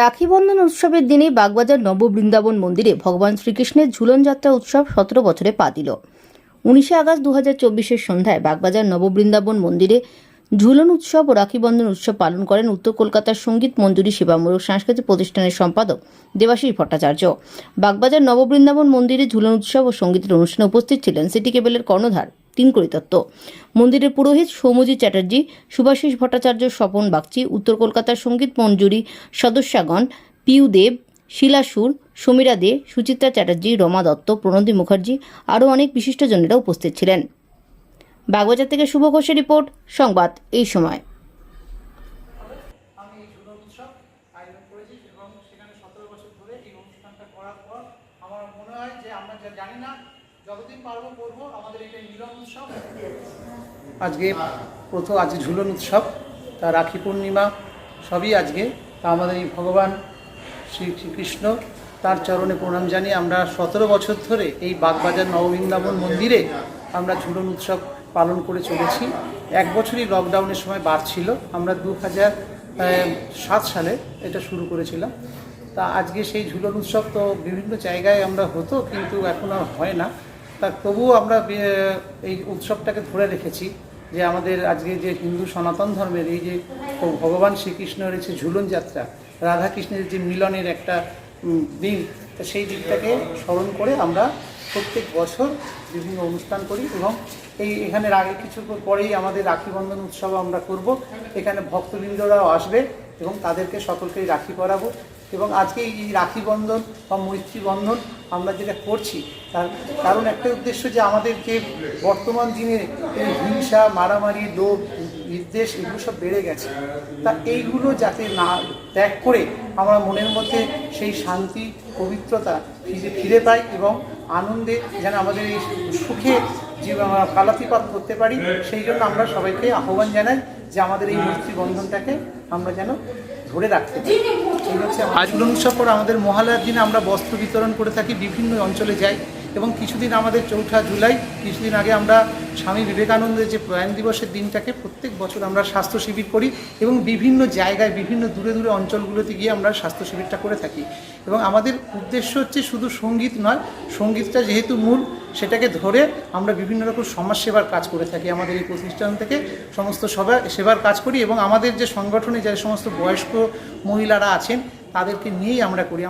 রাখি বন্ধন উৎসবের দিনে বাগবাজার নববৃন্দাবন মন্দিরে ভগবান শ্রীকৃষ্ণের ঝুলন যাত্রা উৎসব সতেরো বছরে পা দিল। উনিশে আগস্ট দু হাজার চব্বিশের সন্ধ্যায় বাগবাজার নববৃন্দাবন মন্দিরে ঝুলন উৎসব ও রাখি বন্ধন উৎসব পালন করেন উত্তর কলকাতার সংগীত মঞ্জুরি সেবামূলক সাংস্কৃতিক প্রতিষ্ঠানের সম্পাদক দেবাশিস ভট্টাচার্য। বাগবাজার নববৃন্দাবন মন্দিরে ঝুলন উৎসব ও সঙ্গীতের অনুষ্ঠানে উপস্থিত ছিলেন সিটি কেবলের কর্ণধার তিনকড়ি দত্ত মন্দিরের পুরোহিত সৌমজি চ্যাটার্জি, সুভাষিস ভট্টাচার্য, স্বপন বাগচি, উত্তর কলকাতার সংগীত মঞ্জুরি, সদস্যাগণ, পিউ দেব শিলাসুর সমীরা দে, সুচিত্রা চ্যাটার্জি, রমা দত্ত, প্রণতি মুখার্জি আরও অনেক বিশিষ্টজনেরা উপস্থিত ছিলেন। বাগবাজার থেকে শুভ ঘোষের রিপোর্ট, সংবাদ এই সময়। জানি না আজকে প্রথম আজ ঝুলন উৎসব, তা রাখি পূর্ণিমা, সবই আজকে। তা আমাদের এই ভগবান শ্রী শ্রীকৃষ্ণ তার চরণে প্রণাম জানিয়ে আমরা সতেরো বছর ধরে এই বাগবাজার নববৃন্দাবন মন্দিরে আমরা ঝুলন উৎসব পালন করে চলেছি। এক বছরই লকডাউনের সময় বার ছিল আমরা দু হাজার সাত সালে এটা শুরু করেছিলাম। তা আজকে সেই ঝুলন উৎসব তো বিভিন্ন জায়গায় আমরা হতো, কিন্তু এখন আর হয় না। তা তবুও আমরা এই উৎসবটাকে ধরে রেখেছি যে আমাদের আজকে যে হিন্দু সনাতন ধর্মের এই যে ভগবান শ্রীকৃষ্ণের যে ঝুলন যাত্রা রাধা কৃষ্ণের যে মিলনের একটা দিন, তা সেই দিনটাকে স্মরণ করে আমরা প্রত্যেক বছর বিভিন্ন অনুষ্ঠান করি এবং এই এখানের আগে কিছু পরেই আমাদের রাখি বন্ধন উৎসব আমরা করব। এখানে ভক্তবৃন্দরাও আসবে। এবং তাদেরকে সকলকেই রাখি পরাবো। এবং আজকে এই রাখি বন্ধন বা মৈত্রী বন্ধন আমরা যেটা করছি, তার কারণ একটা উদ্দেশ্য যে আমাদের যে বর্তমান দিনে এই হিংসা, মারামারি, লোভ বিদ্বেষ এগুলো সব বেড়ে গেছে। তা এইগুলো যাতে না ত্যাগ করে আমরা মনের মধ্যে সেই শান্তি, পবিত্রতা ফিরে ফিরে পাই এবং আনন্দে যেন আমাদের এই সুখে আমরা কালাতিপাত করতে পারি, সেই জন্য আমরা সবাইকে আহ্বান জানাই। যে আমাদের এই মৈত্রী বন্ধনটাকে আমরা যেন ধরে রাখতে পারি। হচ্ছে আজ উৎসব পর আমাদের মহালয়ার দিনে আমরা বস্ত্র বিতরণ করে থাকি বিভিন্ন অঞ্চলে যাই এবং কিছুদিন আমাদের চৌঠা জুলাই, কিছুদিন আগে আমরা স্বামী বিবেকানন্দের যে প্রয়াণ দিবসের দিনটাকে প্রত্যেক বছর আমরা স্বাস্থ্য শিবির করি এবং বিভিন্ন জায়গায়, বিভিন্ন দূরে দূরে অঞ্চলগুলোতে গিয়ে আমরা স্বাস্থ্য শিবিরটা করে থাকি। এবং আমাদের উদ্দেশ্য হচ্ছে শুধু সংগীত নয়, সঙ্গীতটা যেহেতু মূল সেটাকে ধরে আমরা বিভিন্ন রকম সমাজ সেবার কাজ করে থাকি। আমাদের এই প্রতিষ্ঠান থেকে সমস্ত সবার সেবার কাজ করি এবং আমাদের যে সংগঠনে যে সমস্ত বয়স্ক মহিলারা আছেন, তাদেরকে নিয়েই আমরা করি।